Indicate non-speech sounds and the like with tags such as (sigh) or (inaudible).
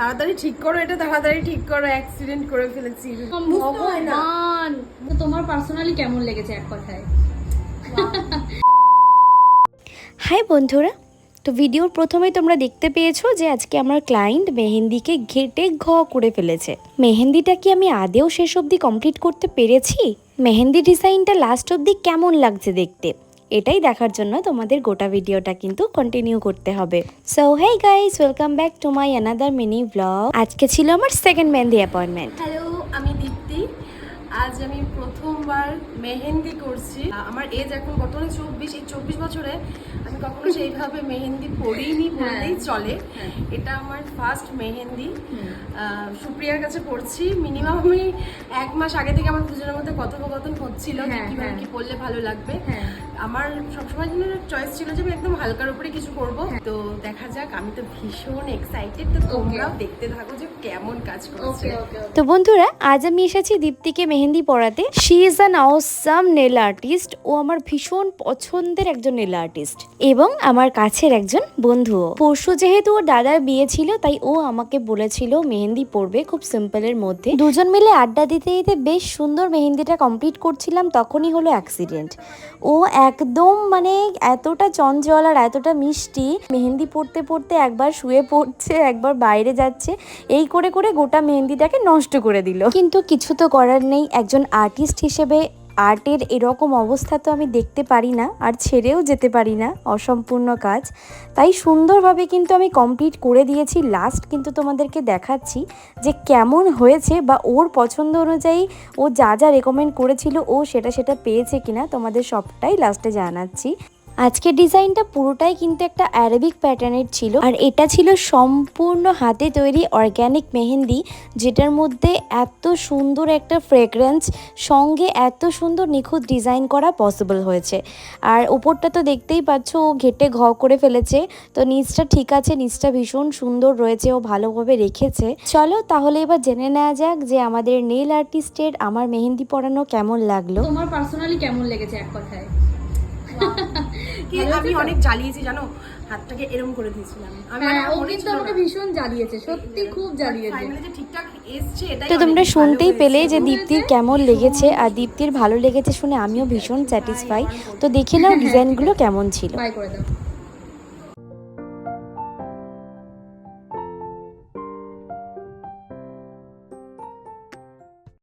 তাড়াতাড়ি ঠিক করো এটা তাড়াতাড়ি ঠিক করো অ্যাক্সিডেন্ট করে ফেলেছি। হয় ভগবান! তোমার পার্সোনালি কেমন লেগেছে এক কথায়? (laughs) হাই বন্ধুরা তো ভিডিওর প্রথমেই তোমরা দেখতে পেয়েছ যে আজকে আমার ক্লায়েন্ট মেহেন্দিকে ঘেটে ঘ করে ফেলেছে। মেহেন্দিটা কি আমি আদেও শেষ অবধি কমপ্লিট করতে পেরেছি? মেহেন্দি ডিজাইনটা লাস্ট অবধি কেমন লাগছে দেখতে? এটাই দেখার জন্য তোমাদের গোটা ভিডিওটা কিন্তু কন্টিনিউ করতে হবে। So hey guys welcome back to my another mini blog আজকে ছিল আমার সেকেন্ড মেহেন্দি অ্যাপয়েন্টমেন্ট হ্যালো আমি দীপ্তি। আজ আমি প্রথমবার মেহেন্দি করছি। আমার এজ এখন কত চব্বিশ এই চব্বিশ বছরে আমি কখনো (laughs) সেইভাবে মেহেন্দি পড়িনি বললেই চলে। এটা আমার ফার্স্ট মেহেন্দি। সুপ্রিয়ার কাছে পড়ছি। মিনিমাম আমি এক মাস আগে থেকে আমার পুজোর মধ্যে কথোপকথন হচ্ছিল হ্যাঁ, কীভাবে হ্যাঁ। কি পড়লে ভালো লাগবে। হ্যাঁ। আমার সবসময় জন্য চয়েস ছিল যে আমি একদম হালকার উপরে কিছু করব। তো দেখা যাক আমি তো ভীষণ এক্সাইটেড তো তোমরাও দেখতে থাকো যে কেমন কাজ করছে। তো বন্ধুরা আজ আমি এসেছি দীপ্তিকে মেহেন্দি পড়াতে she is an awesome nail artist ও আমার ভীষণ পছন্দের একজন নেল আর্টিস্ট এবং আমার কাছের একজন বন্ধুও। পরশু যেহেতু ওর দাদার বিয়ে ছিল তাই ও আমাকে বলেছিল মেহেন্দি পড়বে খুব সিম্পলের মধ্যে। দুজন মিলে আড্ডা দিতে দিতে বেশ সুন্দর মেহেন্দিটা কমপ্লিট করছিলাম তখনই হলো অ্যাক্সিডেন্ট ও একদম মানে এতটা চঞ্চল আর এতটা মিষ্টি। মেহেন্দি পড়তে পড়তে একবার শুয়ে পড়ছে, একবার বাইরে যাচ্ছে, এই করে করে গোটা মেহেন্দিটাকে নষ্ট করে দিল। কিন্তু কিছু তো করার নেই। একজন আর্টিস্ট হিসেবে আর্টের এরকম অবস্থা তো আমি দেখতে পারি না আর ছেড়েও যেতে পারি না, অসম্পূর্ণ কাজ। তাই সুন্দরভাবে কিন্তু আমি কমপ্লিট করে দিয়েছি। লাস্ট কিন্তু তোমাদেরকে দেখাচ্ছি যে কেমন হয়েছে বা ওর পছন্দ অনুযায়ী ও যা যা রেকমেন্ড করেছিল ও সেটা সেটা পেয়েছে কিনা তোমাদের সবটাই লাস্টে জানাচ্ছি। আজকের ডিজাইনটা পুরোটাই কিন্তু একটা অ্যারাবিক প্যাটার্নের ছিল। আর এটা ছিল সম্পূর্ণ হাতে তৈরি অর্গ্যানিক মেহেন্দি, যেটার মধ্যে এত সুন্দর একটা ফ্রেগরেন্স সঙ্গে এত সুন্দর নিখুঁত ডিজাইন করা পসিবল হয়েছে। আর ওপরটা তো দেখতেই পাচ্ছ, ও ঘেটে ঘ করে ফেলেছে। তো নিচটা ঠিক আছে, নিচটা ভীষণ সুন্দর রয়েছে, ও ভালোভাবে রেখেছে। চলো তাহলে এবার জেনে নেওয়া যাক যে আমাদের নেল আর্টিস্টের আমার মেহেন্দি পরানো কেমন লাগল। তোমার পার্সোনালি কেমন লেগেছে এক কথায়? কি ভালো আমি তো? অনেক জ্বালিয়েছি জানো? হাতটাকে এরম করে দিয়েছিলাম। আমি হ্যাঁ ও কিন্তু আমাকে ভীষণ জ্বালিয়েছে সত্যি খুব জ্বালিয়েছে। ফাইনালি যে ঠিকঠাক এসছে এটাই তো তোমরা শুনতেই। পেলে যে দীপ্তির কেমন লেগেছে আর দীপ্তির ভালো লেগেছে শুনে আমিও ভীষণ স্যাটিসফাই তো দেখে নাও ডিজাইনগুলো কেমন ছিল। বাই করে দাও।